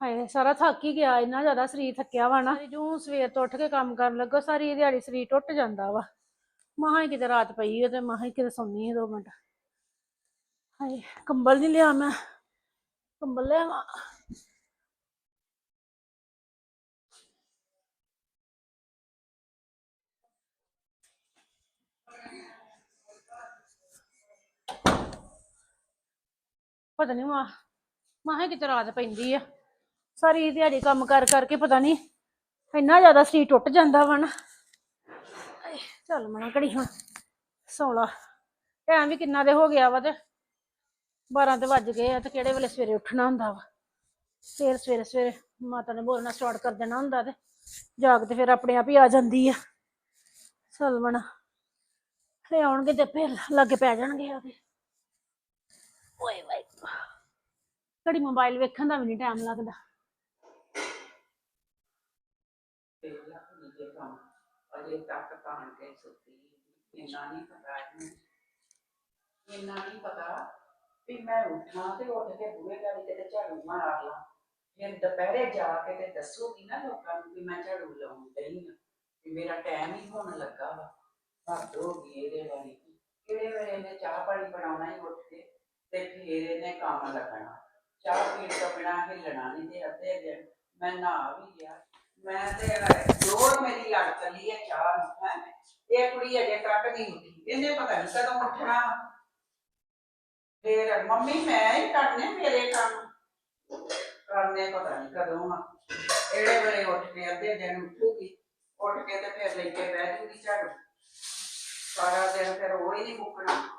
ਹਾਏ, ਸਾਰਾ ਥੱਕ ਹੀ ਗਿਆ, ਇੰਨਾ ਜ਼ਿਆਦਾ ਸਰੀਰ ਥੱਕਿਆ ਵਾ ਨਾ। ਜੂ ਸਵੇਰ ਤੋਂ ਉੱਠ ਕੇ ਕੰਮ ਕਰਨ ਲੱਗੋ, ਸਾਰੀ ਦਿਹਾੜੀ ਸਰੀਰ ਟੁੱਟ ਜਾਂਦਾ ਵਾ। ਮਹਾਂ ਕਿਤੇ ਰਾਤ ਪਈ ਹੈ ਤੇ ਮਹਾਂ ਕਿਤੇ ਸੌਣੀ ਹੈ ਦੋ ਮਿੰਟ। ਹਾਏ, ਕੰਬਲ ਨਹੀਂ ਲਿਆ ਮੈਂ। ਕੰਬਲ ਲਿਆਵਾਂ ਪਤਾ ਨਹੀਂ ਮਾ ਮਾਂ ਕਿਤੇ ਰਾਤ ਪੈਂਦੀ ਆ। ਸਾਰੀ ਦਿਹਾੜੀ ਕੰਮ ਕਰ ਕਰਕੇ ਪਤਾ ਨਹੀਂ ਇੰਨਾ ਜ਼ਿਆਦਾ ਸਰੀਰ ਟੁੱਟ ਜਾਂਦਾ ਵਾ ਨਾ। ਚੱਲ ਮਣਾ ਘੜੀ ਹੁਣ ਸੌਲਾ ਟਾਈਮ ਵੀ ਕਿੰਨਾ ਦੇ ਹੋ ਗਿਆ ਵਾ ਤੇ 12 ਤੇ ਵੱਜ ਗਏ ਆ ਤੇ ਕਿਹੜੇ ਵੇਲੇ ਸਵੇਰੇ ਉੱਠਣਾ ਹੁੰਦਾ ਵਾ। ਫੇਰ ਸਵੇਰੇ ਸਵੇਰੇ ਮਾਤਾ ਨੇ ਬੋਲਣਾ ਸਟਾਰਟ ਕਰ ਦੇਣਾ ਹੁੰਦਾ ਤੇ ਜਾਗ ਤੇ ਫਿਰ ਆਪਣੇ ਆਪ ਹੀ ਆ ਜਾਂਦੀ ਆ। ਚੱਲ ਮਣਾ ਫੇ ਆਉਣਗੇ ਤੇ ਫਿਰ ਲੱਗੇ ਪੈ ਜਾਣਗੇ ਆ ਕੇ ਓਏ ਵਾਈ ਘੜੀ ਮੋਬਾਈਲ ਵੇਖਣ ਦਾ ਵੀ ਨਹੀਂ ਟਾਈਮ ਲੱਗਦਾ। ਪਹਿਲਾਂ ਨਿੱਜੇ ਅਜੇ ਤੱਕ ਤਾਣ ਕੇ ਸੁੱਤੀ ਇੰਨਾ ਨਹੀਂ ਪਤਾ ਇਹਨੂੰ। ਇੰਨਾ ਨਹੀਂ ਪਤਾ ਵੀ ਮੈਂ ਉੱਠਾਂ ਤੇ ਉੱਠ ਕੇ ਬੂਹੇ ਗਾੜੀ ਤੇ ਝਾੜੂ ਮਾਰ ਲਾਂ। ਫਿਰ ਦੁਪਹਿਰੇ ਜਾ ਕੇ ਤੇ ਦੱਸੂਗੀ ਨਾ ਲੋਕਾਂ ਨੂੰ ਵੀ ਮੈਂ ਝਾੜੂ ਲਾਉਣ ਡਈ ਹਾਂ ਵੀ ਮੇਰਾ ਟਾਈਮ ਹੀ ਹੋਣ ਲੱਗਾ ਵਾ। ਹੱਦ ਹੋ ਗਈ ਇਹਦੇ ਵਾਲੀ। ਕਿਹੜੇ ਵੇਲੇ ਇਹਨੇ ਚਾਹ ਪਾਣੀ ਬਣਾਉਣਾ ਹੀ ਉੱਠ ਕੇ ਤੇ ਫਿਰ ਇਹਨੇ ਕੰਮ ਲੱਗਣਾ। ਚਾਹ ਪੀਣ ਤੋਂ ਬਿਨਾਂ ਹਿੱਲਣਾ ਨਹੀਂ ਤੇ ਅੱਧੇ ਦਿਨ ਮੈਂ ਨਹਾ ਵੀ ਗਿਆ ਮੈਂ ਤੇ ਜੋਰ ਲੜ ਚੱਲੀ ਹੈ ਚਾਹ ਨੂੰ, ਹੈਂ। ਇਹ ਕੁੜੀ ਅਜੇ ਤੱਕ ਨਹੀਂ ਉੱਠੀ। ਇਹਨੇ ਪਤਾ ਨਹੀਂ ਕਦੋਂ ਉੱਠਣਾ ਫੇਰ ਮੰਮੀ, ਮੈਂ ਹੀ ਕਰਨੇ ਮੇਰੇ ਕੰਮ। ਕਰਨੇ ਪਤਾ ਨਹੀਂ ਕਦੋਂ ਆ। ਇਹੜੇ ਵੇਲੇ ਉੱਠ ਕੇ ਅੱਧੇ ਦਿਨ ਉੱਠੂਗੀ। ਉੱਠ ਕੇ ਤੇ ਫਿਰ ਲੈ ਕੇ ਬਹਿ ਜੂਗੀ ਝਾੜੂ। ਸਾਰਾ ਦਿਨ ਫਿਰ ਉਹ ਹੀ ਨਹੀਂ ਮੁੱਕਣਾ।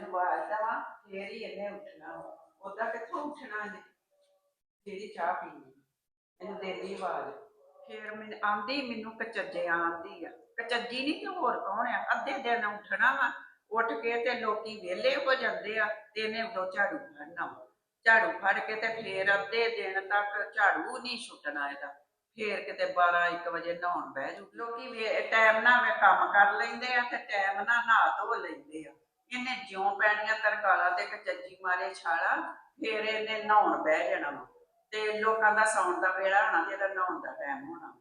ਹੁਣ ਇਹਨੂੰ ਬਾਅਦ ਫੇਰ ਹੀ ਇਹਨੇ ਉੱਠਣਾ ਉਹਦਾ ਕਿੱਥੋਂ ਉੱਠਣਾ ਇਹਨੇ? ਜਿਹੜੀ ਚਾਹ ਪੀਣੀ ਇਹਨੂੰ ਦੇਦੀ ਆਵਾਜ਼। ਫੇਰ ਮੈਨੂੰ ਆਂਦੀ, ਮੈਨੂੰ ਕਚੱਜੇ ਆਂਦੀ ਆ। ਕਚੱਜੀ ਨਹੀਂ ਤੇ ਹੋਰ ਕੌਣ ਆ? ਅੱਧੇ ਦਿਨ ਉੱਠਣਾ ਵਾ। ਉੱਠ ਕੇ ਤੇ ਲੋਕੀ ਵਿਹਲੇ ਹੋ ਜਾਂਦੇ ਆ ਤੇ ਇਹਨੇ ਉਦੋਂ ਝਾੜੂ ਫੜਨਾ ਵਾ। ਝਾੜੂ ਫੜ ਕੇ ਤੇ ਫੇਰ ਅੱਧੇ ਦਿਨ ਤੱਕ ਝਾੜੂ ਨਹੀਂ ਛੁੱਟਣਾ ਇਹਦਾ। ਫੇਰ ਕਿਤੇ 12 1 ਵਜੇ ਨਹਾਉਣ ਬਹਿ ਜੂ ਲੋਕੀ ਟਾਈਮ ਨਾਲ ਮੈਂ ਕੰਮ ਕਰ ਲੈਂਦੇ ਆ ਤੇ ਟਾਈਮ ਨਾਲ ਨਹਾ ਧੋ ਲੈਂਦੇ ਆ। ਇਹਨੇ ਜਿਉਂ ਪੈਣੀਆਂ ਤਰਕਾਲਾਂ ਤੇ ਕਚੱਜੀ ਮਾਰੇ ਛਾਲਾ ਫੇਰ ਇਹਨੇ ਨਹਾਉਣ ਬਹਿ ਜਾਣਾ ਵਾ। ਤੇ ਲੋਕਾਂ ਦਾ ਸੌਣ ਦਾ ਵੇਲਾ ਹੋਣਾ ਤੇ ਇਹਦਾ ਨਹਾਉਣ ਦਾ ਟਾਈਮ ਹੋਣਾ।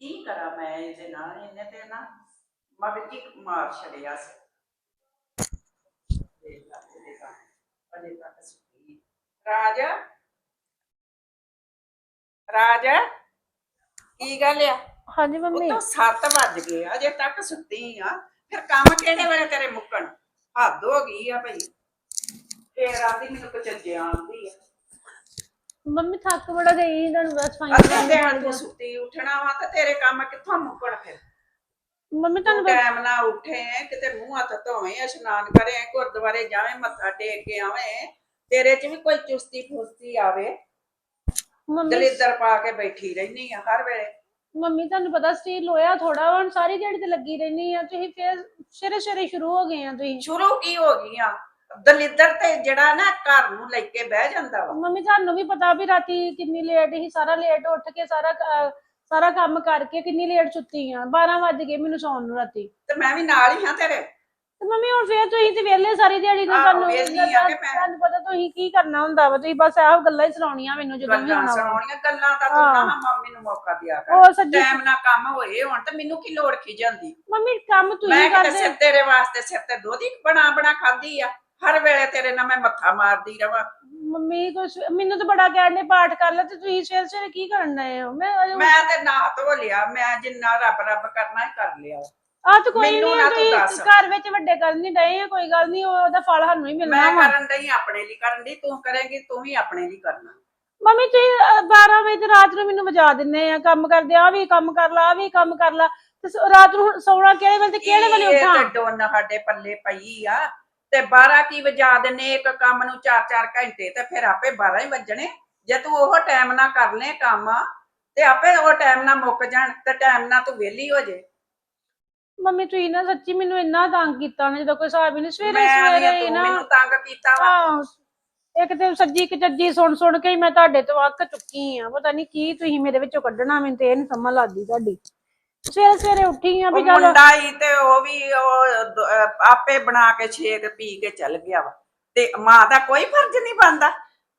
ਕੀ ਕਰਾਂ ਮੈਂ ਇਹਦੇ ਨਾਲ? ਇਹਨੇ ਤੇ ਨਾ ਮਗਜੀ ਮਾਰ ਛੜਿਆ ਸੀ। ਦੇਖ ਲਾ ਇਹਦੇ ਤਾਂ ਅਜੇ ਤੱਕ ਸੁੱਤੀ ਰਾਜ? ਰਾਜ? ਕੀ ਗੱਲ ਆ? ਹਾਂਜੀ ਉਹ ਮੰਮੀ। ਤਾਂ 7 ਵੱਜ ਗਏ ਅਜੇ ਤੱਕ ਸੁੱਤੀ ਆ। ਫਿਰ ਕੰਮ ਕਿਹੜੇ ਵੇਲੇ ਤੇਰੇ ਮੁੱਕਣ? ਹੱਦ ਹੋ ਗਈ ਆ ਭਈ। ਫੇਰ ਆਂਦੀ ਮੈਨੂੰ ਕਚੱਜੇ ਆਂਦੀ ਆ। ਮੰਮੀ ਥੱਕ ਬੜਾ ਗਈ ਤੁਹਾਨੂੰ ਬਸ ਅੱਧੇ ਫਾਈਨ ਦਿਨ ਤੂੰ ਸੁੱਤੀ ਉੱਠਣਾ ਵਾ ਤੇ ਤੇਰੇ ਕੰਮ ਕਿੱਥੋਂ ਮੁੱਕਣ ਫਿਰ? ਮੰਮੀ ਤੁਹਾਨੂੰ ਟਾਈਮ ਨਾਲ ਉੱਠੇ ਕਿਤੇ ਮੂੰਹ ਹੱਥ ਧੋਵੇਂ ਇਸ਼ਨਾਨ ਕਰੇ ਗੁਰਦੁਆਰੇ ਜਾਵੇਂ ਮੱਥਾ ਟੇਕ ਕੇ ਆਵੇਂ ਤੇਰੇ 'ਚ ਵੀ ਕੋਈ ਚੁਸਤੀ ਫੁਸਤੀ ਆਵੇ। ਮੰਮੀ ਦਲਿੱਦਰ ਪਾ ਕੇ ਬੈਠੀ ਰਹਿਨੀ ਆ ਹਰ ਵੇਲੇ। ਮੰਮੀ ਤੁਹਾਨੂੰ ਪਤਾ ਸਟੀਲ ਲੋਇਆ ਥੋੜਾ ਹੁਣ ਸਾਰੀ ਦਿਹਾੜੀ ਤੇ ਲੱਗੀ ਰਹਿਣੀ ਆ ਤੁਸੀਂ ਫੇਰ ਸ਼ਰੇ ਸ਼ਰੇ ਸ਼ੁਰੂ ਹੋ ਗਏ ਆ ਤੁਸੀਂ। ਸ਼ੁਰੂ ਕੀ ਹੋ ਗਈਆਂ ਦਲਿੱਦਰ ਤੇ ਜਿਹੜਾ ਨਾ ਘਰ ਨੂੰ ਲੈ ਕੇ ਬਹਿ ਜਾਂਦਾ ਵਾ। ਮੰਮੀ ਤੁਹਾਨੂੰ ਵੀ ਪਤਾ ਵੀ ਰਾਤੀ ਕਿੰਨੀ ਲੇਟ ਹੀ ਸਾਰਾ ਲੇਟ ਉੱਠ ਕੇ ਸਾਰਾ ਸਾਰਾ ਕੰਮ ਕਰਕੇ ਕਿੰਨੀ ਲੇਟ ਸੁੱਤੀ ਆ। 12 ਵੱਜ ਗਏ ਮੈਨੂੰ ਸੌਣ ਨੂੰ ਰਾਤੀ। ਤੇ ਮੈਂ ਵੀ ਨਾਲ ਹੀ ਹਾਂ ਤੇਰੇ। ਤੇ ਮੰਮੀ ਹੁਣ ਫੇਰ ਤੁਸੀਂ ਤੇ ਵਿਹਲੇ ਸਾਰੀ ਦਿਹਾੜੀ ਨੂੰ ਆਹੋ, ਤੁਹਾਨੂੰ ਵਿਹਲੀ ਆ ਕਿ ਮੈਂ- ਤੁਹਾਨੂੰ ਪਤਾ ਤੁਸੀਂ ਕੀ ਕਰਨਾ ਹੁੰਦਾ ਵਾ ਤੁਸੀਂ ਬਸ ਇਹੋ ਗੱਲਾਂ ਹੀ ਸੁਣਾਉਣੀਆਂ ਮੈਨੂੰ ਜਦੋਂ ਵੀ ਗੱਲਾਂ ਆਉਣਾ ਵਾ। ਸੁਣਾਉਣੀਆਂ ਗੱਲਾਂ ਤਾਂ ਤੂੰ ਹਾਂ। ਨਾ ਮੰਮੀ ਨੂੰ ਮੌਕਾ ਦਿਆ ਕਰ। ਉਹ ਸੱਜੀ ਟਾਈਮ ਨਾਲ ਕੰਮ ਹੋਏ ਹੁਣ ਤੇ ਮੈਨੂੰ ਕੀ ਲੋੜ ਖੀ ਜਾਂਦੀ? ਮੰਮੀ ਕੰਮ ਮੈਂ ਤੁਸੀਂ ਕਿਤੇ ਕਰਦੇ। ਸਿਰ ਤੇਰੇ ਵਾਸਤੇ ਸਿਰ ਤੇ ਦੋਧੀ ਬਣਾ ਬਣਾ ਖਾਂਦੀ ਆ। ਹਰ ਵੇਲੇ ਤੇਰੇ ਨਾਲ ਮੈਂ ਮੱਥਾ ਮਾਰਦੀ ਰਵਾਂ। ਮੰਮੀ ਕੁਛ ਮੈਨੂੰ ਤਾਂ ਬੜਾ ਕਹਿਣ ਨੇ ਪਾਠ ਕਰ ਲੈ ਤੇ ਤੁਸੀਂ ਸਵੇਰੇ ਸਵੇਰੇ ਕੀ ਕਰਨ ਡਏ ਹੋ? ਮੈਂ ਅਜੇ- ਮੈਂ ਤੇ ਨਹਾ ਧੋ ਲਿਆ ਮੈਂ ਜਿੰਨਾ ਰੱਬ ਰੱਬ ਕਰਨਾ ਹੀ ਕਰ ਲਿਆ। ਆਹ ਤਾਂ ਕੋਈ ਮੈਨੂੰ ਨਹੀਂ ਨਾ ਤੂੰ ਦੱਸ। ਘਰ ਵਿੱਚ ਵੱਡੇ ਕਰਨ ਨਹੀਂ ਡਏ ਆ ਕੋਈ ਗੱਲ ਨਹੀਂ ਉਹਦਾ ਫਲ ਸਾਨੂੰ ਹੀ ਮਿਲਣਾ ਮੈਂ ਵਾ। ਕਰਨ ਡਈ ਆਪਣੇ ਲਈ ਕਰਨ ਦੀ ਤੂੰ ਕਰੇਂਗੀ ਤੂੰ ਵੀ ਆਪਣੇ ਲਈ ਕਰਨਾ। ਮੰਮੀ ਤੁਸੀਂ ਅਹ, 12 ਵਜੇ ਤੇ ਰਾਤ ਨੂੰ ਮੈਨੂੰ ਵਜਾ ਦਿੰਦੇ ਆ ਕੰਮ ਕਰਦੇ ਆ ਵੀ ਕੰਮ ਕਰ ਲਾ ਆ ਵੀ ਕੰਮ ਕਰ ਲਾ। ਤੇ ਸ- ਰਾਤ ਨੂੰ ਹੁਣ ਸੌਣਾ ਕਿਹੜੇ ਵੇਲੇ ਤੇ ਕਿਹੜੇ ਵੇਲੇ ਇਹ ਉੱਠਾਂ? ਤੇ ਡੋਨ ਸਾਡੇ ਪੱਲੇ ਪਈ ਆ ਤੇ 12 ਕੀ ਵਜਾ ਦਿੰਨੇ ਇੱਕ ਕੰਮ ਨੂੰ 4-4 ਘੰਟੇ ਤੇ ਫਿਰ ਆਪੇ 12 ਹੀ ਵੱਜਣੇ। ਜੇ ਤੂੰ ਉਹ ਟਾਈਮ ਨਾਲ ਕਰ ਲੈ ਕੰਮ ਤੇ ਆਪੇ ਉਹ ਟਾਈਮ ਨਾਲ ਮੁੱਕ ਜਾਣ ਤੇ ਟਾਈਮ ਨਾਲ ਤੂੰ ਵਿਹਲੀ ਹੋ ਜੇ। ਮੰਮੀ ਤੁਸੀਂ ਨਾ ਸੱਚੀ ਮੈਨੂੰ ਇੰਨਾ ਤੰਗ ਕੀਤਾ ਨਾ ਜਦੋਂ ਕੋਈ ਹਿਸਾਬ ਹੀ ਨਹੀਂ ਸਵੇਰੇ ਮੈਂ ਸਵੇਰੇ ਹੀ ਤੂੰ ਨਾ। ਮੈਨੂੰ ਤੰਗ ਕੀਤਾ ਵਾ। ਆਹ, ਇੱਕ ਤੇ ਸੱਜੀ ਕਚੱਜੀ ਸੁਣ ਸੁਣ ਕੇ ਹੀ ਮੈਂ ਤੁਹਾਡੇ ਤੋਂ ਅੱਕ ਚੁੱਕੀ ਆ। ਪਤਾ ਨਹੀਂ ਕੀ ਤੁਸੀਂ ਮੇਰੇ ਵਿੱਚੋਂ ਕੱਢਣਾ ਮੈਨੂੰ ਤੇ ਇਹ ਨੀ ਸਮਝ ਲੱਗਦੀ ਤੁਹਾਡੀ। ਸਵੇਰੇ ਸਵੇਰੇ ਉੱਠੀ ਆ ਵੀ ਚੱਲ ਮੁੰਡਾ ਹੀ ਤੇ ਉਹ ਵੀ ਉਹ ਦ- ਅਹ ਆਪੇ ਬਣਾ ਕੇ ਛੇਕ ਪੀ ਕੇ ਚੱਲ ਗਿਆ ਵਾ। ਤੇ ਮਾਂ ਦਾ ਕੋਈ ਫਰਜ਼ ਨਹੀਂ ਬਣਦਾ।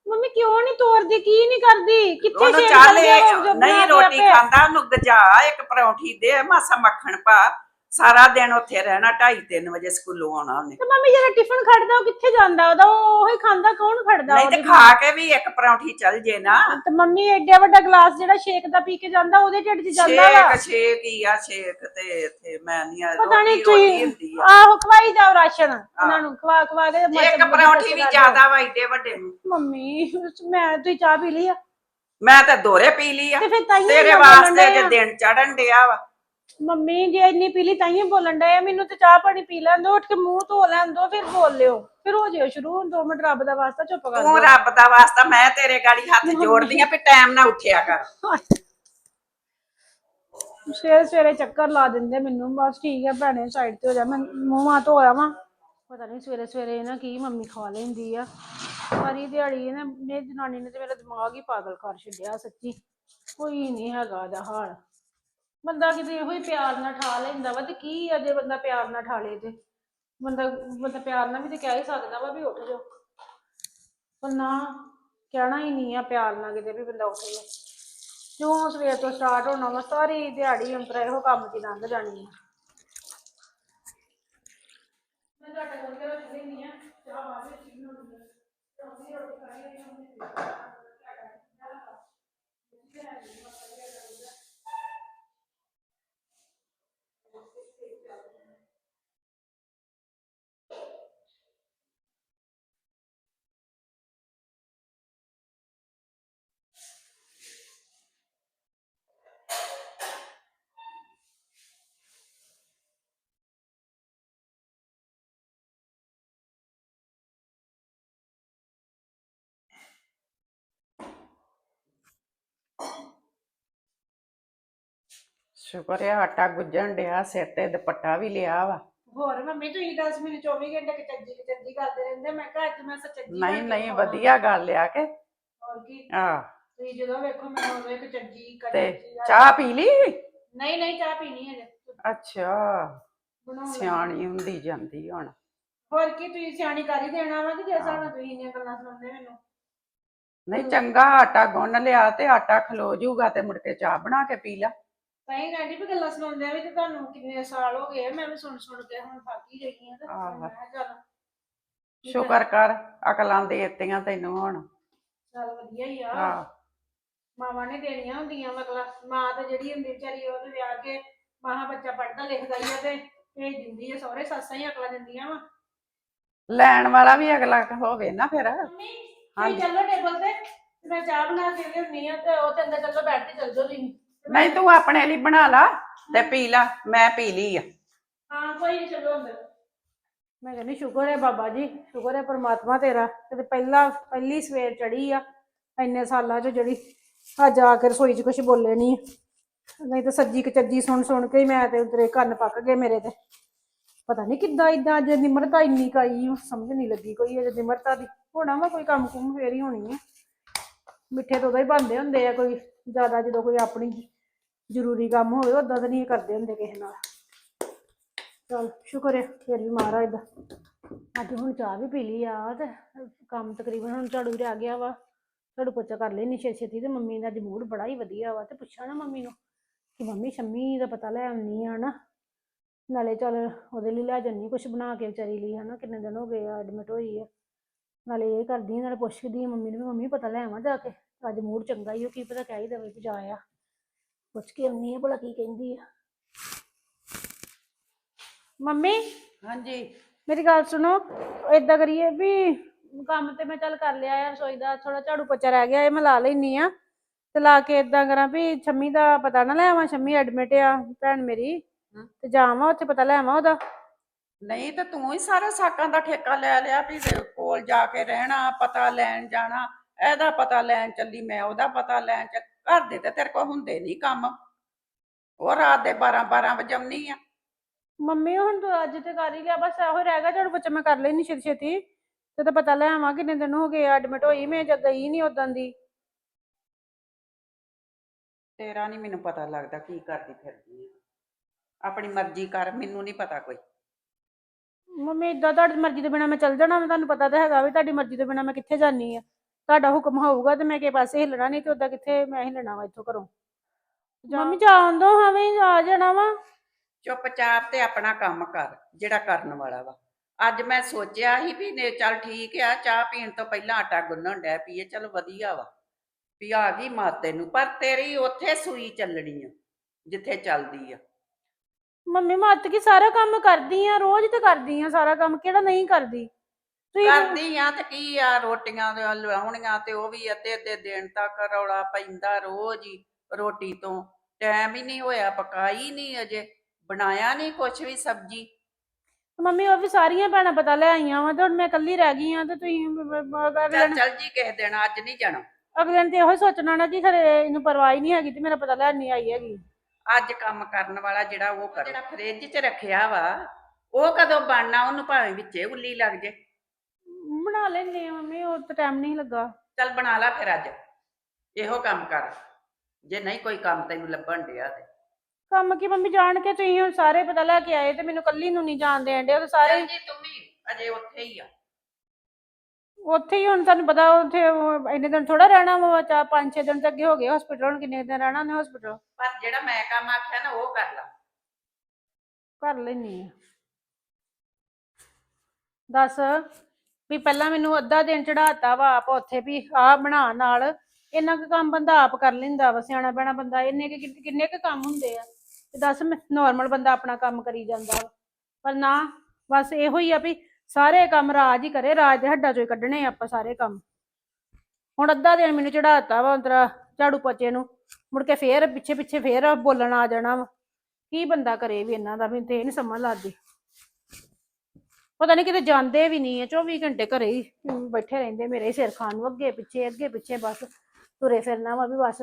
ਮੰਮੀ ਕਿਉਂ ਨਹੀਂ ਤੋਰਦੀ ਕੀ ਨਹੀਂ ਕਰਦੀ? ਕਿੱਥੇ ਉਹਨੂੰ ਛੇੜ ਚੱਲ ਇਹ ਨਹੀਂ ਰੋਟੀ? ਖਾਂਦਾ ਉਹਨੂੰ ਗਜਾ ਇੱਕ ਪਰੌਂਠੀ ਦੇ ਮਾਸਾ ਮੱਖਣ ਪਾ। ਸਾਰਾ ਦਿਨ ਉੱਥੇ ਰਹਿਣਾ 2:30 3 ਵਜੇ ਸਕੂਲੋਂ ਆਉਣਾ ਉਹਨੇ। ਤੇ ਮੰਮੀ ਜਿਹੜਾ ਟਿਫਨ ਖੜਦਾ ਉਹ ਕਿੱਥੇ ਜਾਂਦਾ? ਉਹਦਾ ਉਹ ਉਹੀ ਖਾਂਦਾ ਕੌਣ ਖੜਦਾ ਨਹੀਂ ਤੇ ਉਹਦੇ ਖਾ ਕੇ ਵੀ ਇੱਕ ਪਰੌਂਠੀ ਚੱਲ ਜੇ ਨਾ। ਤੇ ਮੰਮੀ ਐਡਾ ਵੱਡਾ ਗਲਾਸ ਜਿਹੜਾ ਸ਼ੇਕ ਦਾ ਪੀ ਕੇ ਜਾਂਦਾ ਉਹਦੇ ਢਿੱਡ 'ਚ ਜਾਂਦਾ ਵਾ। ਛੇਕ ਛੇਕ ਹੀ ਆ ਛੇਕ ਤੇ ਇੱਥੇ ਮੈਂ ਨਹੀਂ ਆ ਪਤਾ ਨਹੀਂ ਰੋਟੀ ਰੋਟੀ ਹੁੰਦੀ ਤੁਸੀਂ ਆ। ਆਹੋ ਖਵਾਈ ਜਾਓ ਰਾਸ਼ਨ। ਉਹਨਾਂ ਨੂੰ ਖਵਾ ਖਵਾ ਕੇ ਮੱਚ ਇੱਕ ਪਰੌਂਠੀ ਵੀ। ਜ਼ਿਆਦਾ ਵਾ ਏਡੇ ਵੱਡੇ ਨੂੰ। ਮੰਮੀ ਮੈਂ ਤੁਸੀਂ ਚਾਹ ਪੀ ਲਈ ਆ। ਮੈਂ ਤਾਂ ਦੋਰੇ ਪੀ ਲਈ ਆ। ਤੇ ਫਿਰ ਤਾਈਓ ਤੇਰੇ ਵਾਸਤੇ। ਜੇ ਦਿਨ ਚੜਨ ਡਿਆ ਵਾ। ਮੰਮੀ ਜੇ ਇੰਨੀ ਪੀ ਲਈ ਤਾਈਓ ਬੋਲਣ ਡਏ ਆ ਮੈਨੂੰ ਤੇ ਚਾਹ ਪਾਣੀ ਪੀ ਲੈਣ ਦੋ ਉੱਠ ਕੇ ਮੂੰਹ ਧੋ ਲੈਣ ਦੋ ਫਿਰ ਬੋਲ ਲਿਓ। ਫਿਰ ਹੋ ਜਿਓ ਸ਼ੁਰੂ ਦੋ ਮਿੰਟ ਰੱਬ ਦਾ ਵਾਸਤਾ ਚੁੱਪ ਕਰ ਤੂੰ ਰੱਬ ਦਾ ਵਾਸਤਾ ਮੈਂ ਤੇਰੇ ਗਾੜੀ ਹੱਥ ਜੋੜਦੀ ਆ ਵੀ ਟਾਈਮ ਨਾਲ ਉੱਠਿਆ ਕਰ। ਸਵੇਰੇ ਸਵੇਰੇ ਚੱਕਰ ਲਾ ਦਿੰਦੇ ਮੈਨੂੰ ਬਸ ਠੀਕ ਹੈ ਭੈਣੇ ਸਾਈਡ ਤੇ ਹੋ ਜਾ। ਮੈਂ ਮੂੰਹ ਆ ਧੋਇਆ ਵਾਂ। ਪਤਾ ਨਹੀਂ ਸਵੇਰੇ ਸਵੇਰੇ ਨਾ ਕੀ ਮੰਮੀ ਖਵਾ ਲੈਂਦੀ ਆ। ਸਾਰੀ ਦਿਹਾੜੀ ਨਾ ਇਹ ਜਨਾਨੀ ਨੇ ਤੇ ਮੇਰਾ ਦਿਮਾਗ ਹੀ ਪਾਗਲ ਕਰ ਛੱਡਿਆ ਸੱਚੀ। ਕੋਈ ਨਹੀਂ ਹੈਗਾ ਉਹਦਾ ਹਾਲ। ਬੰਦਾ ਕਿਤੇ ਇਹੋ ਹੀ ਪਿਆਰ ਨਾਲ ਠਾ ਲੈਂਦਾ ਵਾ ਤੇ ਕੀ ਆ ਜੇ ਬੰਦਾ ਪਿਆਰ ਨਾਲ ਠਾ ਲੇ ਤੇ ਬੰਦਾ ਬੰਦਾ ਪਿਆਰ ਨਾਲ ਵੀ ਤੇ ਕਹਿ ਹੀ ਸਕਦਾ ਵਾ ਵੀ ਉੱਠ ਜਾਓ। ਪਰ ਨਾ, ਕਹਿਣਾ ਹੀ ਨਹੀਂ ਆ ਪਿਆਰ ਨਾਲ ਕਿਤੇ ਵੀ ਬੰਦਾ ਉੱਠ ਜਾਏ ਕਿਉਂ ਸਵੇਰ ਤੋਂ ਸਟਾਰਟ ਹੋਣਾ ਵਾ, ਸਾਰੀ ਦਿਹਾੜੀ ਅੰਤਰਾ ਇਹੋ ਕੰਮ 'ਚ ਲੰਘ ਜਾਣੀ ਆ। ਮੈਂ ਤੁਹਾਡੇ ਕੋਲ ਕੇ ਰੱਖ ਲੈਂਦੀ ਆ, ਚਾਹ ਬਾਅਦ ਵਿੱਚ ਪੀਣੀ ਹੁੰਦੀ ਆ। ਰੋਟੀ ਰੋਟੀ ਖਾਈ ਸ਼ੁਕਰ ਹੈ ਆਟਾ ਗੁੱਜਣ ਡਿਆ ਸਿਰ ਤੇ ਦੁਪੱਟਾ ਵੀ ਲਿਆ ਵਾ। ਹੋਰ ਮੰਮੀ ਤੁਸੀਂ 10 ਮਿੰਟ 24 ਘੰਟੇ ਕਚੱਜੀ ਕਚੱਜੀ ਕਰਦੇ ਰਹਿੰਦੇ? ਮੈਂ ਕਿਹਾ ਅੱਜ ਮੈਂ ਸੱਚੀ ਨਹੀਂ ਨਹੀਂ ਵਧੀਆ ਗੱਲ ਆ ਕੇ। ਹੋਰ ਕੀ? ਆ ਤੁਸੀਂ ਜਦੋਂ ਵੇਖੋ ਮੈਂ ਉਦੋਂ ਕਚੱਜੀ ਤੇ ਕਚੱਜੀ ਚਾਹ ਪੀ ਲਈ? ਨਹੀਂ ਨਹੀਂ ਚਾਹ ਪੀਣੀ ਹੈ ਅੱਛਾ। ਬਣਾਉਣ ਲੱਗੀ। ਸਿਆਣੀ ਹੁੰਦੀ ਜਾਂਦੀ ਹੁਣ। ਹੋਰ ਕੀ ਤੁਸੀਂ ਸਿਆਣੀ ਕਰ ਹੀ ਦੇਣਾ ਵਾ ਕਿ ਜੇ ਹਿਸਾਬ ਨਾਲ ਤੁਸੀਂ ਇੰਨੀਆਂ ਗੱਲਾਂ ਸੁਣਾਉਂਦੇ ਮੈਨੂੰ? ਨਹੀਂ ਚੰਗਾ ਆਟਾ ਗੁੰਨ ਲਿਆ ਤੇ ਆਟਾ ਖਲੋ ਜਾਊਗਾ ਤੇ ਮੁੜ ਕੇ ਚਾਹ ਬਣਾ ਕੇ ਪੀ ਲਾ। ਤਾਂ ਹੀ ਕਹਿੰਦੀ ਵੀ ਗੱਲਾਂ ਸੁਣਾਉਂਦੇ ਆ ਵੀ ਤੇ ਤੁਹਾਨੂੰ ਕਿੰਨੇ ਸਾਲ ਹੋ ਗਏ ਮੈਂ ਵੀ ਸੁਣ ਸੁਣ ਕੇ ਹੁਣ ਥੱਕ ਹੀ ਗਈ ਆ ਤੇ ਆਹ। ਮੈਂ ਕਿਹਾ ਚੱਲ ਸ਼ੁਕਰ ਕਰ। ਅਕਲਾਂ ਦੇਤੀਆਂ ਤੈਨੂੰ ਹੁਣ। ਚੱਲ ਵਧੀਆ ਹੀ ਆ। ਮਾਵਾਂ ਨੇ ਦੇਣੀਆਂ ਹੁੰਦੀਆਂ ਮਤਲਬ ਮਾਂ ਤੇ ਜਿਹੜੀ ਹੁੰਦੀ ਵਿਚਾਰੀ ਉਹ ਤੇ ਵਿਆਹ ਕੇ ਮਾਂ ਬੱਚਾ ਪੜਦਾ ਲਿਖਦਾ ਹੀ ਆ ਤੇ ਭੇਜ ਦਿੰਦੀ ਆ ਸਹੁਰੇ ਸੱਸਾਂ ਹੀ ਅਕਲਾਂ ਦਿੰਦੀਆਂ ਵਾ। ਲੈਣ ਵਾਲਾ ਵੀ ਅਗਲਾ ਹੋਵੇ ਨਾ ਫਿਰ। ਮੰਮੀ ਹਾਂਜੀ। ਚੱਲੋ ਟੇਬਲ ਤੇ ਤੇ ਮੈਂ ਚਾਹ ਬਣਾ ਕੇ ਲਿਆਉਣੀ ਆ ਤੇ ਉਹ ਤੇ ਅੰਦਰ ਚੱਲੋ ਬੈਠ ਕੇ ਚੱਲ ਜਾਓ ਤੁਸੀਂ। ਨਹੀਂ ਤੂੰ ਆਪਣੇ ਲਈ ਬਣਾ ਲਾ ਤੇ ਪੀ ਲਾ ਮੈਂ ਪੀ ਲਈ ਆ। ਹਾਂ ਕੋਈ ਨਹੀਂ ਚੱਲੋ ਅੰਦਰ। ਮੈਂ ਕਹਿੰਦੀ ਸ਼ੁਕਰ ਹੈ ਬਾਬਾ ਜੀ ਸ਼ੁਕਰ ਹੈ ਪ੍ਰਮਾਤਮਾ ਤੇਰਾ। ਤੇ ਪਹਿਲਾ ਪਹਿਲੀ ਸਵੇਰ ਚੜੀ ਆ ਇੰਨੇ ਸਾਲਾਂ 'ਚ ਜਿਹੜੀ ਅੱਜ ਆ ਕੇ ਰਸੋਈ 'ਚ ਕੁਝ ਬੋਲੇ ਨਹੀਂ ਨਹੀਂ ਤਾਂ ਸੱਜੀ ਕਚੱਜੀ ਸੁਣ ਸੁਣ ਕੇ ਹੀ ਮੈਂ ਤੇ ਤੇਰੇ ਕੰਨ ਪੱਕ ਗਏ ਮੇਰੇ ਤੇ। ਪਤਾ ਨਹੀਂ ਕਿੱਦਾਂ ਇਦਾਂ ਅੱਜ ਨਿਮਰਤਾ ਇੰਨੀ ਕਾਈ ਸਮਝ ਨਹੀਂ ਲੱਗੀ ਕੋਈ ਅਜੇ ਨਿਮਰਤਾ ਦੀ। ਹੋਣਾ ਵਾ ਕੋਈ ਕੰਮ ਕੁਮ ਫੇਰ ਹੀ ਹੋਣੀ ਹੈ ਮਿੱਠੇ ਤਾਂ ਉਦੋਂ ਹੀ ਬਣਦੇ ਹੁੰਦੇ ਆ ਕੋਈ ਜ਼ਿਆਦਾ ਜਦੋਂ ਕੋਈ ਆਪਣੀ ਜ਼ਰੂਰੀ ਕੰਮ ਹੋਵੇ ਉਦਾਂ ਤਾਂ ਨਹੀਂ ਕਰਦੇ ਹੁੰਦੇ ਕਿਸੇ ਨਾਲ। ਚਲ, ਸ਼ੁਕਰ ਹੈ ਫਿਰ ਵੀ ਮਹਾਰਾਜ ਦਾ। ਅੱਜ ਹੁਣ ਚਾਹ ਵੀ ਪੀ ਲਈ ਆ, ਤੇ ਕੰਮ ਤਕਰੀਬਨ ਹੁਣ ਝਾੜੂ ਰਹਿ ਗਿਆ ਵਾ। ਝਾੜੂ ਪੋਚਾ ਕਰ ਲੈਣੀ ਛੇ ਛੇਤੀ, ਤੇ ਮੰਮੀ ਦਾ ਅੱਜ ਮੂਡ ਬੜਾ ਹੀ ਵਧੀਆ ਵਾ, ਤੇ ਪੁੱਛਾਂ ਨਾ ਮੰਮੀ ਨੂੰ ਕਿ ਮੰਮੀ, ਸ਼ੰਮੀ ਦਾ ਪਤਾ ਲੈ ਆਉਣੀ ਆ ਨਾ। ਨਾਲੇ ਚੱਲ ਉਹਦੇ ਲਈ ਲੈ ਜੰਨੀ ਕੁਛ ਬਣਾ ਕੇ ਵਿਚਾਰੀ ਲਈ, ਹਨਾ, ਕਿੰਨੇ ਦਿਨ ਹੋ ਗਏ ਆ ਐਡਮਿਟ ਹੋਈ ਆ। ਨਾਲੇ ਇਹ ਕਰਦੀ ਨਾਲੇ ਪੁੱਛਦੀ ਮੰਮੀ ਨੂੰ ਵੀ, ਮੰਮੀ ਪਤਾ ਲੈ ਆਵਾਂ ਜਾ ਕੇ, ਅੱਜ ਮੂਡ ਚੰਗਾ ਹੀ ਉਹ ਕੀ ਪਤਾ ਕਹਿ ਹੀ ਦੇਵੇ ਵੀ ਜਾ ਆ। ਪੁੱਛ ਕੇ ਆਉਣੀ ਆ ਭਲਾ ਕੀ ਕਹਿੰਦੀ ਆ। ਮੰਮੀ ਹਾਂਜੀ। ਮੇਰੀ ਗੱਲ ਸੁਣੋ ਏਦਾਂ ਕਰੀਏ ਵੀ ਕੰਮ ਤੇ ਮੈਂ ਚੱਲ ਕਰ ਲਿਆ ਆ ਰਸੋਈ ਦਾ ਥੋੜਾ ਝਾੜੂ ਪੋਚਾ ਰਹਿ ਗਿਆ ਇਹ ਮੈਂ ਲਾ ਲੈਣੀ ਆ ਤੇ ਲਾ ਕੇ ਏਦਾਂ ਕਰਾਂ ਵੀ ਸ਼ੰਮੀ ਦਾ ਪਤਾ ਨਾ ਲੈ ਆਵਾਂ ਸ਼ੰਮੀ ਐਡਮਿਟ ਆ ਭੈਣ ਮੇਰੀ। ਹਮ। ਤੇ ਜਾਵਾਂ ਉੱਥੇ ਪਤਾ ਲੈ ਆਵਾਂ ਉਹਦਾ। ਨਹੀਂ ਤੇ ਤੂੰ ਹੀ ਸਾਰੇ ਸਾਕਾਂ ਦਾ ਠੇਕਾ ਲੈ ਲਿਆ ਵੀ ਦੇ ਕੋਲ ਜਾ ਕੇ ਰਹਿਣਾ ਪਤਾ ਲੈਣ ਜਾਣਾ ਇਹਦਾ ਪਤਾ ਲੈਣ ਚੱਲੀ ਮੈਂ ਉਹਦਾ ਪਤਾ ਲੈਣ ਚੱਲ। ਘਰ ਦੇ ਤੇ ਤੇਰੇ ਕੋਲ ਹੁੰਦੇ ਨਹੀਂ ਕੰਮ। ਉਹ ਰਾਤ ਦੇ 12 12 ਵਜਮਨੀ ਆ। ਮੰਮੀ ਹੁਣ ਤੂੰ ਅੱਜ ਤੇ ਕਰ ਹੀ ਲਿਆ ਬਸ ਇਹੋ ਰਹਿ ਗਿਆ ਝਾੜੂ ਪੋਚਾ ਮੈਂ ਕਰ ਲੈਣੀ ਛੇਤੀ ਛੇਤੀ ਤੇ ਤਾਂ ਪਤਾ ਲੈ ਆਵਾਂ ਕਿੰਨੇ ਦਿਨ ਹੋ ਗਏ ਐਡਮਿਟ ਹੋਈ ਮੈਂ ਜਦ ਗਈ ਨਹੀਂ ਉਦੋਂ ਦੀ। ਤੇਰਾ ਨਹੀਂ ਮੈਨੂੰ ਪਤਾ ਲੱਗਦਾ ਕੀ ਕਰਦੀ ਫਿਰਦੀ ਆਪਣੀ ਮਰਜ਼ੀ ਕਰ ਮੈਨੂੰ ਨਹੀਂ ਪਤਾ ਕੋਈ। ਮੰਮੀ ਇਦਾਂ ਤੁਹਾਡੀ ਮਰਜ਼ੀ ਤੋਂ ਬਿਨਾ ਮੈਂ ਚੱਲ ਜਾਣਾ ਤੁਹਾਨੂੰ ਪਤਾ ਤਾਂ ਹੈਗਾ ਵੀ ਤੁਹਾਡੀ ਮਰਜ਼ੀ ਤੋਂ ਬਿਨਾ ਮੈਂ ਕਿੱਥੇ ਜਾਣੀ ਆ। ਤੁਹਾਡਾ ਹੁਕਮ ਹੋਊਗਾ ਤੇ ਮੈਂ ਕਿਸੇ ਪਾਸੇ ਹਿੱਲਣਾ ਨਹੀਂ ਤੇ ਉਦਾਂ ਕਿੱਥੇ ਮੈਂ ਹਿੱਲਣਾ ਵਾ ਇੱਥੋਂ ਘਰੋਂ? ਮੰਮੀ ਜਾਣ ਦੋ ਹਵੇਂ ਆ ਜਾਣਾ ਵਾ। ਚੁੱਪਚਾਪ ਤੇ ਆਪਣਾ ਕੰਮ ਕਰ ਜਿਹੜਾ ਕਰਨ ਵਾਲਾ ਵਾ। ਅੱਜ ਮੈਂ ਸੋਚਿਆ ਸੀ ਵੀ ਨੇ ਚੱਲ ਠੀਕ ਆ ਚਾਹ ਪੀਣ ਤੋਂ ਪਹਿਲਾਂ ਆਟਾ ਗੁੰਨਣ ਡੈ ਪਈਏ ਚਲ ਵਧੀਆ ਵਾ। ਵੀ ਆ ਗਈ ਮਾਤੇ ਨੂੰ ਪਰ ਤੇਰੀ ਉੱਥੇ ਸੂਈ ਚੱਲਣੀ ਆ ਜਿੱਥੇ ਚੱਲਦੀ ਆ। ਮੰਮੀ ਮੱਤ ਕੀ ਸਾਰਾ ਕੰਮ ਕਰਦੀ ਆ? ਰੋਜ਼ ਤੇ ਕਰਦੀ ਆ ਸਾਰਾ ਕੰਮ ਕਿਹੜਾ ਨਹੀਂ ਕਰਦੀ? ਤੁਸੀਂ ਕਰਦੀ ਆ ਤੇ ਕੀ ਆ ਰੋਟੀਆਂ ਦੇ ਲਾਉਣੀਆਂ ਤੇ ਉਹ ਵੀ ਅੱਧੇ ਅੱਧੇ ਦਿਨ ਤੱਕ ਰੌਲਾ ਪੈਂਦਾ ਰੋਜ਼ ਹੀ ਰੋਟੀ ਤੋਂ। ਟਾਈਮ ਹੀ ਨਹੀਂ ਹੋਇਆ ਪਕਾਈ ਨਹੀਂ ਅਜੇ ਬਣਾਇਆ ਨਹੀਂ ਕੁਛ ਵੀ ਸਬਜੀ। ਮੰਮੀ ਉਹ ਵੀ ਸਾਰੀਆਂ ਭੈਣਾਂ ਪਤਾ ਲੈ ਆਈਆਂ ਵਾ ਤੇ ਹੁਣ ਮੈਂ ਇਕੱਲੀ ਰਹਿ ਗਈ ਆ ਤੇ ਤੁਸੀਂ ਬ- ਬ- ਬ- ਅਗਲੇ ਚੱਲ ਜੀ ਕਿਸੇ ਦਿਨ ਅੱਜ ਨਹੀਂ ਜਾਣਾ। ਅਗਲੇ ਦਿਨ ਤੇ ਇਹੋ ਹੀ ਸੋਚਣਾ ਨਾ ਕਿ ਖਰੇ ਇਹਨੂੰ ਪਰਵਾਹ ਹੀ ਨਹੀਂ ਹੈਗੀ ਤੇ ਮੇਰਾ ਪਤਾ ਲੈਣ ਨਹੀਂ ਆਈ ਹੈਗੀ। ਅੱਜ ਕੰਮ ਕਰਨ ਵਾਲਾ ਜਿਹੜਾ ਉਹ ਕਰ। ਜਿਹੜਾ ਫ੍ਰਿਜ 'ਚ ਰੱਖਿਆ ਵਾ ਉਹ ਕਦੋਂ ਬਣਨਾ ਉਹਨੂੰ ਭਾਵੇਂ ਵਿੱਚੇ ਉੱਲੀ ਲੱਗ ਜੇ। ਬਣਾ ਲੈਂਦੇ ਆ ਮੰਮੀ ਉਹ ਤਾਂ ਟਾਈਮ ਨਹੀਂ ਲੱਗਾ। ਚੱਲ ਬਣਾ ਲਾ ਫਿਰ ਅੱਜ ਇਹੋ ਕੰਮ ਕਰ। ਜੇ ਨਹੀਂ ਕੋਈ ਕੰਮ ਤੈਨੂੰ ਲੱਭਣ ਡਿਆ ਤੇ। ਕੰਮ ਕੀ ਮੰਮੀ ਜਾਣ ਕੇ ਤੁਸੀਂ ਹੁਣ ਸਾਰੇ ਪਤਾ ਲੈ ਕੇ ਆਏ ਤੇ ਮੈਨੂੰ ਕੱਲੀ ਨੂੰ ਨਹੀਂ ਜਾਣ ਦੇਣ ਡਿਆ ਤੇ ਸਾਰੇ ਚੱਲ ਜੀ ਤੂੰ ਵੀ ਅਜੇ ਉੱਥੇ ਹੀ ਆ। ਉੱਥੇ ਹੀ ਹੁਣ ਤੁਹਾਨੂੰ ਪਤਾ ਉੱਥੇ ਉਹ ਇੰਨੇ ਦਿਨ ਥੋੜਾ ਰਹਿਣਾ ਵਾ ਚਾ ਪੰਜ ਛੇ ਦਿਨ ਤੱਕ ਅੱਗੇ ਹੋ ਗਏ ਹਸਪੀਟਲ ਹੁਣ ਕਿੰਨੇ ਦਿਨ ਰਹਿਣਾ ਉਹਨੇ ਹਸਪੀਟਲ ਪਰ ਜਿਹੜਾ ਮੈਂ ਕੰਮ ਆਖਿਆ ਨਾ ਉਹ ਕਰ ਲਾ। ਕਰ ਲੈਣੀ ਆ। ਦੱਸ। ਵੀ ਪਹਿਲਾਂ ਮੈਨੂੰ ਅੱਧਾ ਦਿਨ ਚੜਾਤਾ ਵਾ ਆਪ ਉੱਥੇ ਵੀ, ਆਹ ਬਣਾ ਨਾਲ। ਇੰਨਾ ਕੁ ਕੰਮ ਬੰਦਾ ਆਪ ਕਰ ਲੈਂਦਾ ਵਾ, ਸਿਆਣਾ ਪੈਣਾ ਬੰਦਾ, ਇੰਨੇ ਕੁ ਕਿ- ਕਿੰਨੇ ਕੁ ਕੰਮ ਹੁੰਦੇ ਆ। ਤੇ ਦੱਸ ਨਾਰਮਲ ਬੰਦਾ ਆਪਣਾ ਕੰਮ ਕਰੀ ਜਾਂਦਾ ਵਾ। ਪਰ ਨਾ, ਬਸ ਇਹੋ ਹੀ ਆ ਵੀ ਸਾਰੇ ਕੰਮ ਰਾਜ ਹੀ ਕਰੇ, ਰਾਜ ਦੇ ਹੱਡਾਂ ਚੋਂ ਹੀ ਕੱਢਣੇ ਆ ਆਪਾਂ ਸਾਰੇ ਕੰਮ। ਹੁਣ ਅੱਧਾ ਦਿਨ ਮੈਨੂੰ ਚੜਾਤਾ ਵਾ ਅੰਤਰਾ ਝਾੜੂ ਪੋਚੇ ਨੂੰ, ਮੁੜ ਕੇ ਫੇਰ ਪਿੱਛੇ ਪਿੱਛੇ ਫੇਰ ਬੋਲਣ ਆ ਜਾਣਾ ਵਾ। ਕੀ ਬੰਦਾ ਕਰੇ ਵੀ ਇਹਨਾਂ ਦਾ, ਮੈਨੂੰ ਤੇ ਇਹ ਨਹੀਂ ਸਮਝ ਲੱਗਦੀ। ਪਤਾ ਨਹੀਂ ਕਿਤੇ ਜਾਂਦੇ ਵੀ ਨਹੀਂ ਆ 24 ਘੰਟੇ ਘਰੇ ਹੀ ਅਮ, ਬੈਠੇ ਰਹਿੰਦੇ ਮੇਰੇ ਸਿਰ ਖਾਣ ਨੂੰ ਅੱਗੇ ਪਿੱਛੇ ਅੱਗੇ ਪਿੱਛੇ ਬਸ ਤੁਰੇ ਫਿਰਨਾ ਵਾ ਵੀ ਬਸ।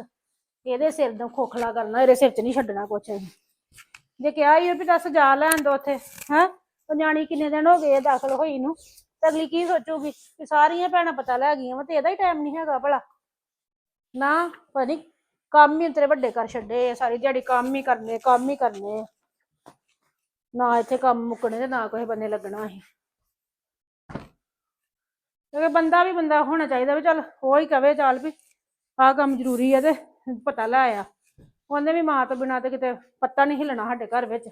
ਇਹਦੇ ਸਿਰ ਤੋਂ ਖੋਖਲਾ ਕਰਨਾ ਇਹਦੇ ਸਿਰ 'ਚ ਨਹੀਂ ਛੱਡਣਾ ਕੁਛ ਅਸੀਂ ਜੇ ਕਿਹਾ ਹੀ ਵੀ ਦੱਸ ਜਾ ਲੈਣ ਦੋ ਉੱਥੇ ਹੈ? ਉਹ ਨਿਆਣੀ ਕਿੰਨੇ ਦਿਨ ਹੋ ਗਏ ਆ ਦਾਖਲ ਹੋਈ ਨੂੰ? ਤੇ ਅਗਲੀ ਕੀ ਸੋਚੂਗੀ? ਕਿ ਸਾਰੀਆਂ ਭੈਣਾਂ ਪਤਾ ਲੈ ਗਈਆਂ ਵਾ ਤੇ ਇਹਦਾ ਹੀ ਟਾਈਮ ਨਹੀਂ ਹੈਗਾ ਭਲਾ। ਨਾ ਪਤਾ ਨੀ ਕੰਮ ਹੀ ਤੇਰੇ ਵੱਡੇ ਕਰ ਛੱਡੇ ਆ, ਸਾਰੀ ਦਿਹਾੜੀ ਕੰਮ ਹੀ ਕਰਨੇ ਕੰਮ ਹੀ ਕਰਨੇ। ਨਾ ਇੱਥੇ ਕੰਮ ਮੁੱਕਣੇ ਤੇ ਨਾ ਕੋਈ ਬੰਨੇ ਲੱਗਣਾ ਸੀ ਕਿਉਂਕਿ ਬੰਦਾ ਵੀ ਬੰਦਾ ਹੋਣਾ ਚਾਹੀਦਾ ਵੀ ਚੱਲ ਉਹ ਹੀ ਕਵੇ ਚੱਲ ਵੀ, ਆਹ ਕੰਮ ਜ਼ਰੂਰੀ ਹੈ ਤੇ ਪਤਾ ਲੈ ਆ। ਉਹਨੇ ਵੀ ਮਾਂ ਤੋਂ ਬਿਨਾਂ ਤੇ ਕਿਤੇ ਪੱਤਾ ਨਹੀਂ ਹਿੱਲਣਾ ਸਾਡੇ ਘਰ ਵਿੱਚ।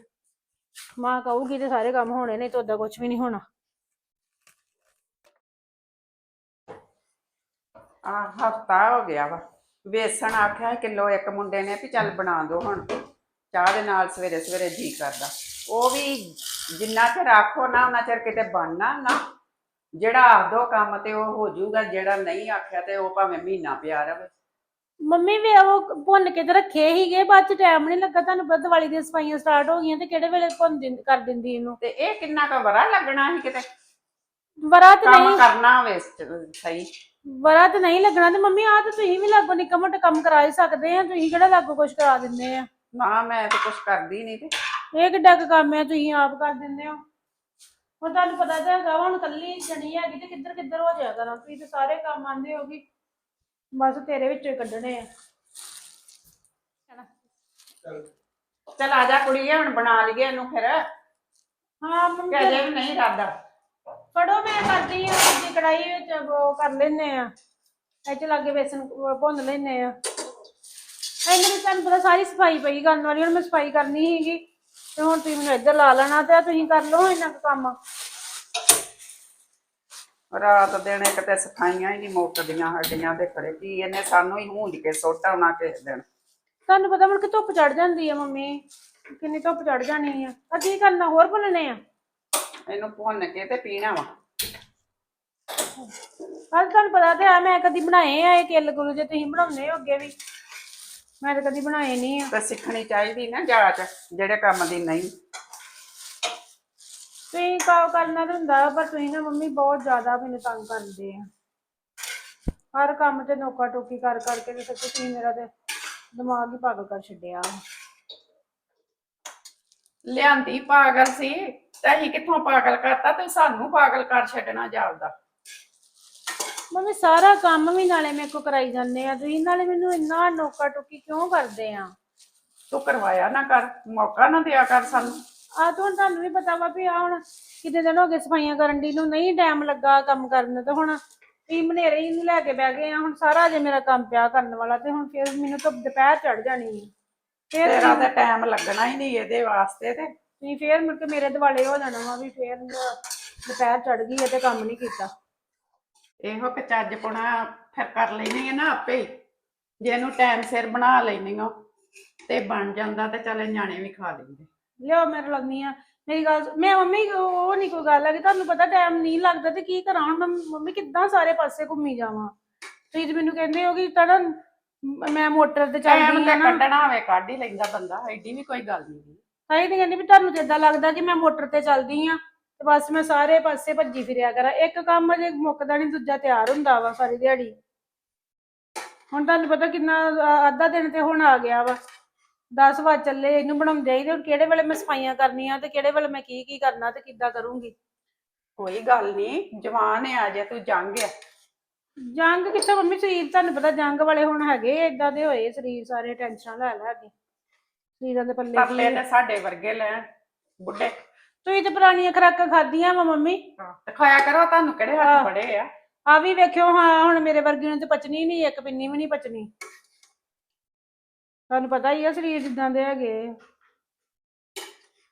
ਮਾਂ ਕਹੂਗੀ ਤੇ ਸਾਰੇ ਕੰਮ ਹੋਣੇ ਨਹੀਂ ਤਾਂ ਓਦਾਂ ਕੁਝ ਵੀ ਨਹੀਂ ਹੋਣਾ। ਆ ਹਫਤਾ ਹੋ ਗਿਆ ਵਾ। ਵੇਸਣ ਆਖਿਆ ਕਿਲੋ ਇੱਕ ਮੁੰਡੇ ਨੇ ਵੀ ਚੱਲ ਬਣਾ ਦੋ ਹੁਣ। ਚਾਹ ਦੇ ਨਾਲ ਸਵੇਰੇ ਸਵੇਰੇ ਜੀ ਕਰਦਾ। ਉਹ ਵੀ ਜਿੰਨਾ ਚਿਰ ਆਖੋ ਨਾ ਉਹਨਾਂ ਚਿਰ ਕਿਤੇ ਬਣਨਾ ਨਾ। ਜਿਹੜਾ ਆਖ ਦੋ ਕੰਮ ਤੇ ਉਹ ਹੋ ਜਾਊਗਾ ਜਿਹੜਾ ਨਹੀਂ ਆਖਿਆ ਤੇ ਉਹ ਭਾਵੇਂ ਮਹੀਨਾ ਪਿਆ ਰਵੇ। ਮੰਮੀ ਵੀ ਉਹ ਭੁੰਨ ਕੇ ਤੇ ਰੱਖੇ ਹੀਗੇ ਬਾਅਦ ਚ ਟਾਈਮ ਨਹੀਂ ਲੱਗਾ ਤੁਹਾਨੂੰ ਪਤਾ ਦੀਵਾਲੀ ਦੀਆਂ ਸਫਾਈਆਂ ਸਟਾਰਟ ਹੋ ਗਈਆਂ ਤੇ ਕਿਹੜੇ ਵੇਲੇ ਭੁੰਨ ਦਿੰਦ ਕਰ ਦਿੰਦੀ ਇਹਨੂੰ? ਤੇ ਇਹ ਕਿੰਨਾ ਕੁ ਵਰਾ ਲੱਗਣਾ ਸੀ ਕਿਤੇ? ਵਰਾ ਤੇ ਕੰਮ ਨਹੀਂ। ਕਰਨਾ ਸ- ਸਹੀ। ਵਰਾ ਤੇ ਨਹੀਂ ਲੱਗਣਾ ਤੇ ਮੰਮੀ ਆ ਤਾਂ ਤੁਸੀਂ ਵੀ ਲਾਗੋ ਨਿੱਕਾ ਮੋਟਾ ਕੰਮ ਕਰਾ ਹੀ ਸਕਦੇ ਆ ਤੁਸੀਂ ਕਿਹੜਾ ਲਾਗੋ ਕੁਝ ਕਰਾ ਦਿੰਦੇ ਆ? ਨਾ ਮੈਂ ਤੇ ਕੁਛ ਕਰਦੀ ਨਹੀਂ ਤੇ। ਇਹ ਕਿੱਡਾ ਕੁ ਕੰਮ ਹੈ ਤੁਸੀਂ ਆਪ ਕਰ ਦਿੰਦੇ ਹੋ। ਹੁਣ ਤੁਹਾਨੂੰ ਪਤਾ ਤਾਂ ਹੈਗਾ ਵਾ, ਹੁਣ ਕੱਲੀ ਜਣੀ ਹੈਗੀ ਤੇ ਕਿੱਧਰ ਕਿੱਧਰ ਹੋ ਜਾਇਆ ਕਰਾਂ। ਤੁਸੀਂ ਤੇ ਸਾਰੇ ਕੰਮ ਆਂਦੇ ਹੋ ਵੀ ਬਸ ਤੇਰੇ ਵਿੱਚੋਂ ਹੀ ਕੱਢਣੇ ਆ। ਚਲ। ਆ ਜਾ ਕੁੜੀਏ ਹੁਣ ਬਣਾ ਲਈਏ ਇਹਨੂੰ ਫਿਰ। ਹਾਂ ਮੰਮੀ ਕਿ ਅਜੇ ਵੀ ਨਹੀਂ ਕਰਦਾ। ਫੜੋ ਮੈਂ ਕਰਦੀ ਆ ਸਬਜ਼ੀ ਕੜਾਈ ਵਿੱਚ ਉਹ ਕਰ ਲੈਨੇ ਆ। ਇਹ ਚ ਲਾਗੇ ਬੇਸਨ ਭੁੰਨ ਲੈਨੇ ਆ। ਇਹਨਾਂ ਵਿੱਚ ਤੁਹਾਨੂੰ ਪਤਾ ਸਾਰੀ ਸਫ਼ਾਈ ਪਈ ਕਰਨ ਵਾਲੀ ਹੁਣ ਮੈਂ ਸਫ਼ਾਈ ਕਰਨੀ ਸੀਗੀ। ਤੇ ਹੁਣ ਤੁਸੀਂ ਮੈਨੂੰ ਇੱਧਰ ਲਾ ਲੈਣਾ ਤੇ ਤੁਸੀਂ ਕਰ ਲਓ ਇਹਨਾਂ ਕੁ ਕੰਮ। ਰਾਤ ਦਿਨ ਇੱਕ ਤੇ ਸਫਾਈਆਂ ਹੀ ਨਹੀਂ ਮੁੱਕਦੀਆਂ ਸਾਡੀਆਂ ਤੇ ਖਰੇ ਕੀ ਇਹਨੇ ਸਾਨੂੰ ਹੀ ਹੂੰਜ ਕੇ ਸੁੱਟ ਆਉਣਾ ਕਿਸੇ ਦਿਨ। ਤੁਹਾਨੂੰ ਪਤਾ ਮੁੜ ਕੇ ਧੁੱਪ ਚੜ ਜਾਂਦੀ ਆ ਮੰਮੀ ਕਿੰਨੀ ਧੁੱਪ ਚੜ ਜਾਣੀ ਆ। ਆ ਕੀ ਕਰਨਾ ਹੋਰ ਭੁੰਨਣੇ ਆ? ਇਹਨੂੰ ਭੁੰਨ ਕੇ ਤੇ ਪੀਣਾ ਵਾ। ਅੱਜ ਤੁਹਾਨੂੰ ਪਤਾ ਤੇ ਆ ਮੈਂ ਕਦੀ ਬਣਾਏ ਆ ਇਹ ਕਿੱਲ ਗੁੱਲ ਜੇ ਤੁਸੀਂ ਬਣਾਉਂਦੇ ਹੋ ਅੱਗੇ ਵੀ। ਮੈਂ ਤਾਂ ਕਦੀ ਬਣਾਏ ਨਹੀਂ ਆ। ਤੇ ਸਿੱਖਣੀ ਚਾਹੀਦੀ ਨਾ ਜਾਚ ਜਿਹੜੇ ਕੰਮ ਦੀ ਨਹੀਂ। ਤੁਸੀਂ ਕਾ ਕਰਨਾ ਤਾਂ ਹੁੰਦਾ ਪਰ ਤੁਸੀਂ ਨਾ ਮੰਮੀ ਬਹੁਤ ਜ਼ਿਆਦਾ ਮੈਨੂੰ ਤੰਗ ਕਰਦੇ ਆ। ਹਰ ਕੰਮ ਤੇ ਨੋਕਾ ਟੋਕੀ ਕਰ ਕਰਕੇ ਤੇ ਸੱਚੀ ਤੁਸੀਂ ਮੇਰਾ ਤੇ ਦਿਮਾਗ ਹੀ ਪਾਗਲ ਕਰ ਛੱਡਿਆ। ਲਿਆਂਦੀ ਪਾਗਲ ਸੀ ਤੇ ਅਸੀਂ ਕਿੱਥੋਂ ਪਾਗਲ ਕਰਤਾ ਤੇ ਸਾਨੂੰ ਪਾਗਲ ਕਰ ਛੱਡਣਾ ਜਾਪਦਾ। ਮੰਮੀ ਸਾਰਾ ਕੰਮ ਵੀ ਨਾਲੇ ਮੇਰੇ ਕੋ ਕਰਾਈ ਜਾਂਦੇ ਆ। ਤੁਸੀਂ ਨਾਲੇ ਮੈਨੂੰ ਇੰਨਾ ਨੋਕਾ ਟੋਕੀ ਕਿਉਂ ਕਰਦੇ ਆ? ਤੂੰ ਕਰਵਾਇਆ ਨਾ ਕਰ ਮੌਕਾ ਨਾ ਦਿਆ ਕਰ ਸਾਨੂੰ। ਆ ਤਾਂ ਹੁਣ ਤੁਹਾਨੂੰ ਵੀ ਪਤਾ ਵਾ ਵੀ ਆ ਹੁਣ ਕਿਤੇ ਦਿਨ ਹੋ ਗਏ ਸਫਾਈਆਂ ਕਰਨ ਦੀ ਨੂੰ ਨਹੀਂ ਟਾਈਮ ਲੱਗਾ ਕੰਮ ਕਰਨ ਨੂੰ ਤੇ ਹੁਣ ਵੀ ਮਨੇਰੇ ਹੀ ਨੂੰ ਲੈ ਕੇ ਬਹਿ ਗਏ ਆ। ਹੁਣ ਸਾਰਾ ਜੇ ਮੇਰਾ ਕੰਮ ਪਿਆ ਕਰਨ ਵਾਲਾ ਤੇ ਹੁਣ ਫਿਰ ਮੈਨੂੰ ਤਾਂ ਦੁਪਹਿਰ ਚੜ ਜਾਣੀ ਹੈ ਫਿਰ ਤੇਰਾ ਤਾਂ ਟਾਈਮ ਲੱਗਣਾ ਹੀ ਨਹੀਂ ਇਹਦੇ ਵਾਸਤੇ ਤੇ। ਤੁਸੀਂ ਫੇਰ ਮੁੜ ਕੇ ਮੇਰੇ ਦਿਵਾਲੇ ਹੋ ਜਾਣਾ ਵਾ ਵੀ ਫੇਰ ਦੁਪਹਿਰ ਚੜ ਗਈ ਹੈ ਤੇ ਕੰਮ ਨਹੀਂ ਕੀਤਾ। ਇਹੋ ਕਿ ਚੱਜ ਪੁਣਾ ਫਿਰ ਕਰ ਲੈਣੀ ਹੈ ਨਾ ਆਪੇ ਹੀ। ਜੇ ਇਹਨੂੰ ਟਾਈਮ ਸਿਰ ਬਣਾ ਲੈਣੀ ਆ ਤੇ ਬਣ ਜਾਂਦਾ ਤੇ ਚੱਲ ਨਿਆਣੇ ਵੀ ਖਾ ਲੈਂਦੇ। ਲਿਓ ਮੇਰੇ ਲੱਗਨੀ ਆ। ਮੇਰੀ ਗੱਲ ਮੈਂ ਮੰਮੀ ਉਹ ਨਹੀਂ ਕੋਈ ਗੱਲ ਹੈ ਕਿ ਤੁਹਾਨੂੰ ਪਤਾ ਟਾਈਮ ਨਹੀਂ ਲੱਗਦਾ ਤੇ ਕੀ ਕਰਾਂ? ਹੁਣ ਮੈਂ ਮੰਮੀ ਕਿੱਦਾਂ ਸਾਰੇ ਪਾਸੇ ਘੁੰਮੀ ਜਾਵਾਂ? ਤੁਸੀਂ ਤੇ ਮੈਨੂੰ ਕਹਿੰਦੇ ਹੋ ਕਿ ਤਾਂ ਨਾ ਮ- ਮੈਂ ਮੋਟਰ ਤੇ ਟਾਈਮ ਚੱਲਦੀ ਤੇ ਆ ਨਾ। ਕੱਢਣਾ ਹੋਵੇ ਕੱਢ ਹੀ ਲੈਂਦਾ ਬੰਦਾ ਐਡੀ ਵੀ ਕੋਈ ਗੱਲ ਨਹੀਂ ਤੇ ਕਹਿੰਦੀ ਵੀ ਤੁਹਾਨੂੰ ਜਿੱਦਾਂ ਲੱਗਦਾ ਕਿ ਮੈਂ ਮੋਟਰ ਤੇ ਚੱਲਦੀ ਆ। ਤੇ ਬਸ ਮੈਂ ਸਾਰੇ ਪਾਸੇ ਭੱਜੀ ਫਿਰਿਆ ਕਰਾਂ। ਇੱਕ ਕੰਮ ਅਜੇ ਮੁੱਕਦਾ ਨਹੀਂ ਦੂਜਾ ਤਿਆਰ ਹੁੰਦਾ ਵਾ ਸਾਰੀ ਦਿਹਾੜੀ। ਹੁਣ ਤੁਹਾਨੂੰ ਪਤਾ ਕਿੰਨਾ ਅ- ਅੱਧਾ ਦਿਨ ਤੇ ਹੁਣ ਆ ਗਿਆ ਵਾ। 10 ਵਜੇ ਚੱਲੇ ਇਹਨੂੰ ਬਣਾਉਂਦੇ ਹੀ ਤੇ ਹੁਣ ਕਿਹੜੇ ਵੇਲੇ ਮੈਂ ਸਫਾਈਆਂ ਕਰਨੀਆਂ ਤੇ ਕਿਹੜੇ ਵੇਲੇ ਮੈਂ ਕੀ ਕੀ ਕਰਨਾ ਤੇ ਕਿੱਦਾਂ ਕਰੂੰਗੀ? ਕੋਈ ਗੱਲ ਨਹੀਂ ਜਵਾਨ ਆ ਜੇ ਤੂੰ ਜੰਗ ਆ। ਜੰਗ ਕਿੱਥੇ? ਮੰਮੀ ਸਰੀਰ ਤੁਹਾਨੂੰ ਪਤਾ ਜੰਗ ਵਾਲੇ ਹੁਣ ਹੈਗੇ ਏਦਾਂ ਦੇ ਹੋਏ ਸਰੀਰ ਸਾਰੇ ਟੈਨਸ਼ਨ ਲੈ ਲੈ ਕੇ ਸਰੀਰਾਂ ਦੇ ਪੱਲੇ ਤਰਲੇ। ਤੇ ਸਾਡੇ ਵਰਗੇ ਲੈਣ ਬੁੱਢੇ। ਤੁਸੀਂ ਤੇ ਪੁਰਾਣੀਆਂ ਖੁਰਾਕਾਂ ਖਾਧੀਆਂ ਵਾ ਮੰਮੀ? ਤੇ ਖਾਇਆ ਕਰੋ ਤੁਹਾਨੂੰ ਕਿਹੜੇ। ਹੱਥ ਬੜੇ ਆ? ਆ ਵੀ ਵੇਖਿਓ ਹਾਂ ਹੁਣ ਮੇਰੇ ਵਰਗੀ ਨੂੰ ਤੇ ਪਚਣੀ ਨਹੀਂ ਇੱਕ ਪਿੰਨੀ ਵੀ ਨਹੀਂ ਪਚਣੀ। ਤੁਹਾਨੂੰ ਪਤਾ ਹੀ ਆ ਸਰੀਰ ਜਿੱਦਾਂ ਦੇ ਹੈਗੇ।